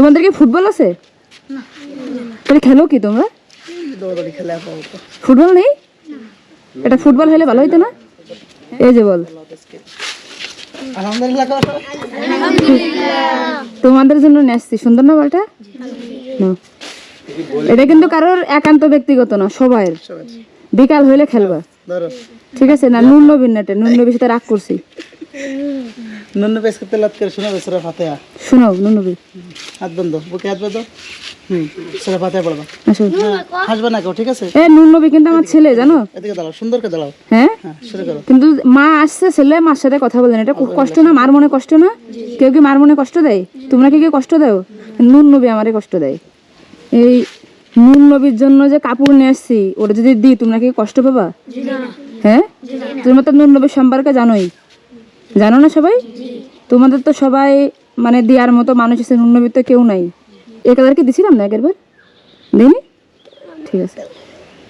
তোমাদের কি ফুটবল আছে? তাহলে খেলো কি তোমরা? ফুটবল নেই? এটা ফুটবল হলে ভালো হইতো না? এই যে বল। তোমাদের জন্য নিয়ে আসছি সুন্দর না বলটা। এটা কিন্তু কারোর একান্ত ব্যক্তিগত না, সবাইয়ের। সবাই। বিকাল হইলে খেলবা। ঠিক আছে? না, নুন নবীন নেটে, নুন নবীর সাথে রাগ করছি। নুন পেস করতে লাত করে ফাতেহা। নুন হাত বন্ধ বুকে হাত বন্ধ? হুম সেরা ফাতেহা পড়বা। হ্যাঁ হাসবে না কেউ ঠিক আছে? এ নুন নবী কিন্তু আমার ছেলে জানো? এদিকে দাঁড়াও সুন্দর করে দাঁড়াও। হ্যাঁ? হ্যাঁ শুরু করো। কিন্তু মা আসছে ছেলে মার সাথে কথা বলেন এটা কষ্ট না? মার মনে কষ্ট না? কেউ কি মার মনে কষ্ট দেয়? তোমরা কি কেউ কষ্ট দাও? নুন নবী আমারে কষ্ট দেয়। এই নুন নবীর জন্য যে কাপড় নিয়ে আসছি ওটা যদি দিই তোমরা কি কষ্ট পাবা? হ্যাঁ? তোমরা তো নুন নবীর সম্পর্কে জানোই। জানো না সবাই? তোমাদের তো সবাই মানে দেওয়ার মতো মানুষ আছে নুন কেউ নাই। এক হাজার কি দিছিলাম না একবার দিইনি? ঠিক আছে।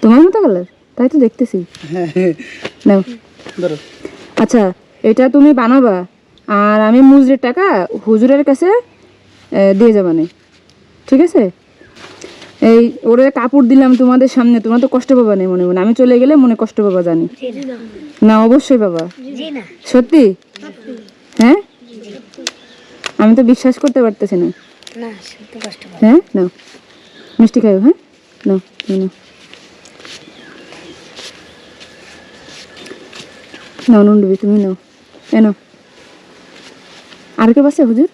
তোমার মতো কালার তাই তো দেখতেছি। হ্যাঁ হ্যাঁ। নাও আচ্ছা এটা তুমি বানাবা আর আমি মুজরির টাকা হুজুরের কাছে দিয়ে যাবানে। ঠিক আছে? এই ওরে কাপড় দিলাম তোমাদের সামনে তোমরা তো কষ্ট পাবা না মনে মনে। আমি চলে গেলে মনে কষ্ট পাবা জানি। না অবশ্যই বাবা সত্যি? হ্যাঁ? আমি তো বিশ্বাস করতে পারতেছি না। হ্যাঁ? নাও। মিষ্টি খাও হ্যাঁ? নাও নাও। নাও নুনডুবি তুমি নাও। এনো আর কেউ আছে হুজুর?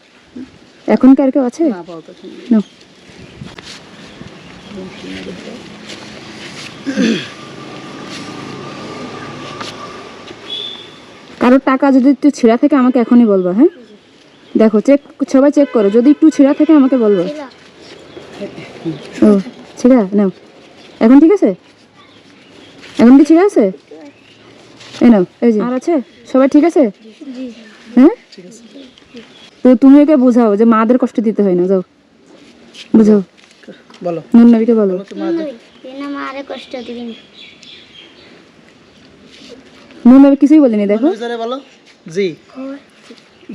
এখন কি আর কেউ আছে? না নাও। কারোর টাকা যদি একটু ছিঁড়া থেকে আমাকে এখনই বলবা হ্যাঁ? দেখো চেক সবাই চেক করো। যদি একটু ছিঁড়া থেকে আমাকে বলব। ও ছিঁড়া নাও। এখন ঠিক আছে? এখন কি ছিঁড়া আছে? এই নাও এই যে। আর আছে? সবাই ঠিক আছে? হ্যাঁ? তো তুমি ওকে বোঝাও যে মাদের কষ্ট দিতে হয় না যাও। বুঝাও। বলো। নুন নবীকে বলো মারে কষ্ট দিবেন নুন নবী কিছুই বলিনি দেখো। জোরে বলো। জি।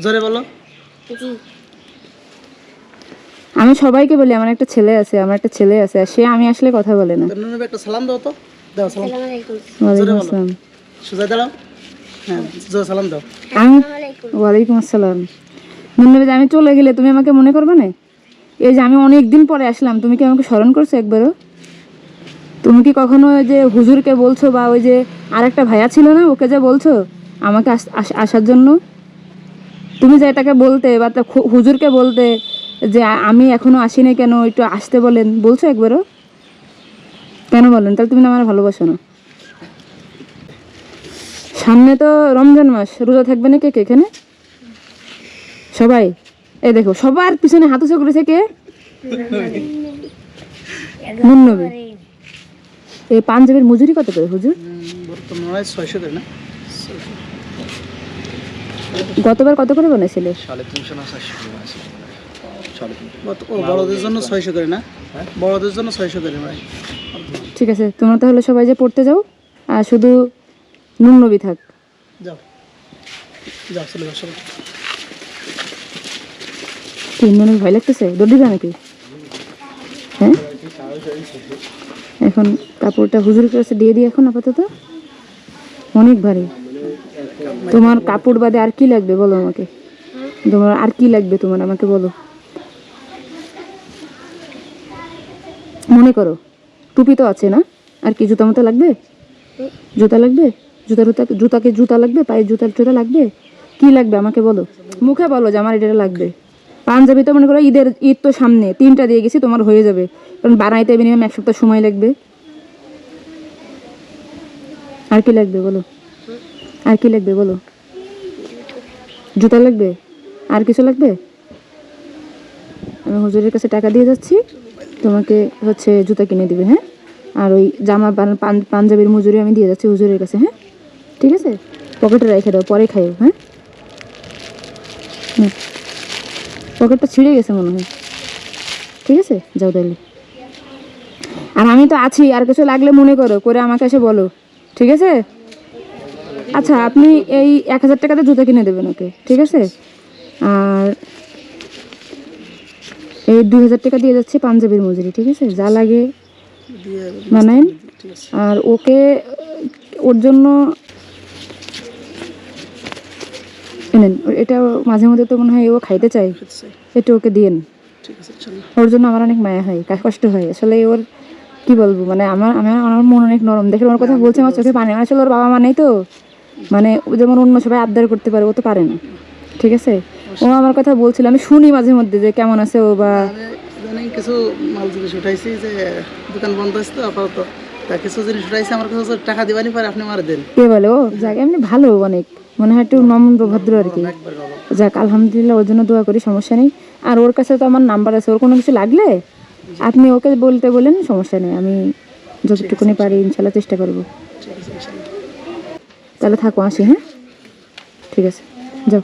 জোরে বলো। জি। আমি সবাইকে বলি আমার একটা ছেলে আছে আমার একটা ছেলে আছে আর সে আমি আসলে কথা বলে না। নুন একটা সালাম দাও তো। দাও সালাম। আলাইকুম। ওয়ালাইকুম আসসালাম। সোজা দাঁড়াও। হ্যাঁ জোরে সালাম দাও। আমি ওয়ালাইকুম আসসালাম। নুন নবী আমি চলে গেলে তুমি আমাকে মনে করবে না? এই যে আমি অনেক দিন পরে আসলাম, তুমি কি আমাকে স্মরণ করছ একবারও? তুমি কি কখনো যে হুজুরকে বলছো বা ওই যে আর একটা ভাইয়া ছিল না, ওকে যে বলছো আমাকে আস- আস- আসার জন্য? তুমি যে এটাকে বলতে বা হুজুরকে বলতে যে আমি এখনও আসিনি কেন, একটু আসতে বলেন, বলছো একবারও? কেন বলেন? তাহলে তুমি না আমার ভালোবাসো না। সামনে তো রমজান মাস, রোজা থাকবে না কে কে এখানে? সবাই? এই দেখো সবার পিছনে হাত উঁচু করেছে কে? মুন্নবী। এই পাঞ্জাবের মজুরি কত করে হুজুর? বর্তমানে ছয়শো করে না। গতবার কত করে বানাইছিলে? গত- ও বড়দের জন্য ছয়শো করে না? বড়দের জন্য ছয়শো করে ভাই। ঠিক আছে তোমরা তাহলে সবাই যে পড়তে যাও আর শুধু নুন নবী থাক। যাও। যাও চলে যাও সবাই নবী ভয় লাগতেছে? দৌড় দিবে নাকি? হ্যাঁ? এখন কাপড়টা হুজুরের কাছে দিয়ে দিই এখন আপাতত। অনেক ভারী। তোমার কাপড় বাদে আর কি লাগবে বলো আমাকে? তোমার আর কি লাগবে তোমার? আমাকে বলো। মনে করো, টুপি তো আছে না? আর কি, জুতা মতো লাগবে? জুতা লাগবে? জুতা জুতা জুতাকে জুতা লাগবে? পায়ে জুতা জুতা লাগবে? কি লাগবে আমাকে বলো? মুখে বলো যে আমার এটা লাগবে। পাঞ্জাবি তো মনে করো ঈদের, ঈদ তো সামনে, তিনটা দিয়ে গেছি, তোমার হয়ে যাবে। কারণ বানাইতে মিনিমাম এক সপ্তাহ সময় লাগবে। আর কি লাগবে বলো? আর কি লাগবে বলো? জুতা লাগবে? আর কিছু লাগবে? আমি হুজুরের কাছে টাকা দিয়ে যাচ্ছি, তোমাকে হচ্ছে জুতা কিনে দিবে হ্যাঁ? আর ওই জামা পাঞ্জাবির মজুরি আমি দিয়ে যাচ্ছি হুজুরের কাছে হ্যাঁ? ঠিক আছে? পকেটে রেখে দাও, পরে খাইও হ্যাঁ? হুম। পকেটটা ছিঁড়ে গেছে মনে হয়। ঠিক আছে? যাও তাহলে। আর আমি তো আছি আর কিছু লাগলে মনে করো করে আমাকে এসে বলো। ঠিক আছে? আচ্ছা আপনি এই এক হাজার টাকাতে জুতো কিনে দেবেন ওকে ঠিক আছে? আর এই দুই হাজার টাকা দিয়ে যাচ্ছে পাঞ্জাবির মজুরি ঠিক আছে? যা লাগে আছে। আর ওকে ওর জন্য এনেন এটা মাঝে মধ্যে তো মনে হয় ও খাইতে চায়। চাই। এটা ওকে দিয়েন আছে ওর জন্য আমার অনেক মায়া হয় কষ্ট হয়। আসলে ওর কি বলব মানে আমার আমার আমার মন অনেক নরম। দেখে ওর কথা বলছে আমার চোখে পানি। আসলে ওর বাবা মা নেই তো। মানে যেমন অন্য সবাই আবদার করতে পারে ও তো পারে না। ঠিক আছে? ও আমার কথা বলছিল। আমি শুনি মাঝে মধ্যে যে কেমন আছে ও বা কিছু মাল জিনিস উঠাইছি যে দোকান বন্ধ হয়েছে তো আপাতত। তা কিছু জিনিস উঠাইছি আমার কাছে টাকা দিবানি পারে আপনি মারা দেন। কে বলে? ও যাক এমনি ভালো অনেক। মনে হয় একটু নম্র ভদ্র আর কি। যাক আলহামদুলিল্লাহ ওর জন্য দোয়া করি সমস্যা নেই। আর ওর কাছে তো আমার নাম্বার আছে ওর কোনো কিছু লাগলে আপনি ওকে বলতে বলেন সমস্যা নেই। আমি যতটুকুনি পারি ইনশাল্লাহ চেষ্টা করব। তাহলে থাকো আসি হ্যাঁ? ঠিক আছে যাও।